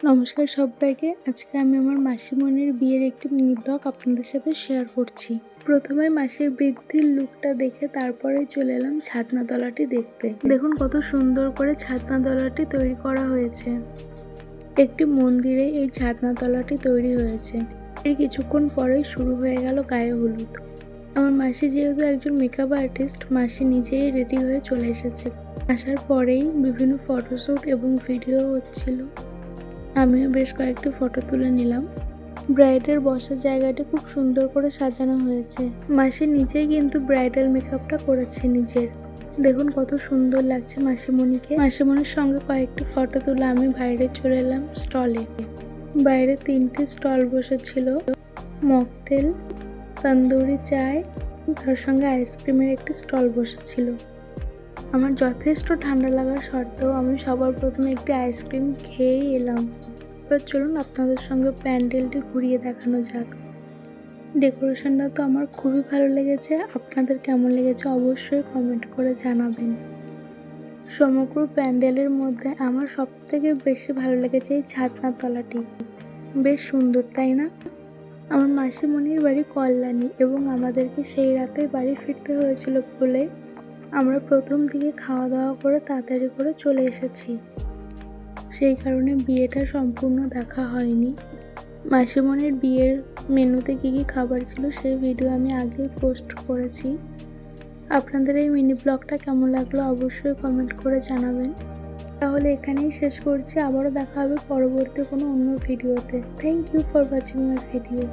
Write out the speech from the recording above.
নমস্কার সবাইকে। আজকে আমি আমার মাসিমণির বিয়ের একটি মিনি ব্লগ আপনাদের সাথে শেয়ার করছি। প্রথমে মাসির বৃদ্ধির লুকটা দেখে তারপরে চলে এলাম ছাতনা তলাটি দেখতে। দেখুন কত সুন্দর করে ছাতনা তলাটি তৈরি করা হয়েছে। একটি মন্দিরে এই ছাতনা তলাটি তৈরি হয়েছে। এর কিছুক্ষণ পরেই শুরু হয়ে গেল গায়ে হলুদ। আমার মাসি যেহেতু একজন মেকআপ আর্টিস্ট মাসি নিজেই রেডি হয়ে চলে এসেছে। আসার পরেই বিভিন্ন ফটোশ্যুট এবং ভিডিও হচ্ছিল। আমিও বেশ কয়েকটি ফটো তুলে নিলাম। ব্রাইডের বসার জায়গাটি খুব সুন্দর করে সাজানো হয়েছে। মাসি নিজেই কিন্তু ব্রাইডাল মেকআপটা করেছে নিজের। দেখুন কত সুন্দর লাগছে মাসিমণিকে। মাসিমণির সঙ্গে কয়েকটি ফটো তুলে আমি বাইরে চলে এলাম স্টলে। বাইরে তিনটি স্টল বসেছিল। মকটেল, তন্দুরি চায়, তার সঙ্গে আইসক্রিমের একটি স্টল বসেছিল। আমার যথেষ্ট ঠান্ডা লাগার সত্ত্বেও আমি সবার প্রথমে একটি আইসক্রিম খেয়েই এলাম। এবার চলুন আপনাদের সঙ্গে প্যান্ডেলটি ঘুরিয়ে দেখানো যাক। ডেকোরেশনটা তো আমার খুবই ভালো লেগেছে। আপনাদের কেমন লেগেছে অবশ্যই কমেন্ট করে জানাবেন। সমগ্র প্যান্ডেলের মধ্যে আমার সবথেকে বেশি ভালো লেগেছে এই ছাতনা তলাটি বেশ সুন্দর, তাই না? আমার মাসিমণির বাড়ি কল্যাণী এবং আমাদেরকে সেই রাতে বাড়ি ফিরতে হয়েছিল বলে আমরা প্রথম দিকে খাওয়া দাওয়া করে তাড়াতাড়ি করে চলে এসেছি। সেই কারণে বিয়েটা সম্পূর্ণ দেখা হয়নি। মাসিমণির বিয়ের মেনুতে কী কী খাবার ছিল সেই ভিডিও আমি আগেই পোস্ট করেছি। আপনাদের এই মিনি ব্লগটা কেমন লাগল অবশ্যই কমেন্ট করে জানাবেন। তাহলে এখানেই শেষ করছি। আবারও দেখা হবে পরবর্তী কোনো অন্য ভিডিওতে thank you for watching my video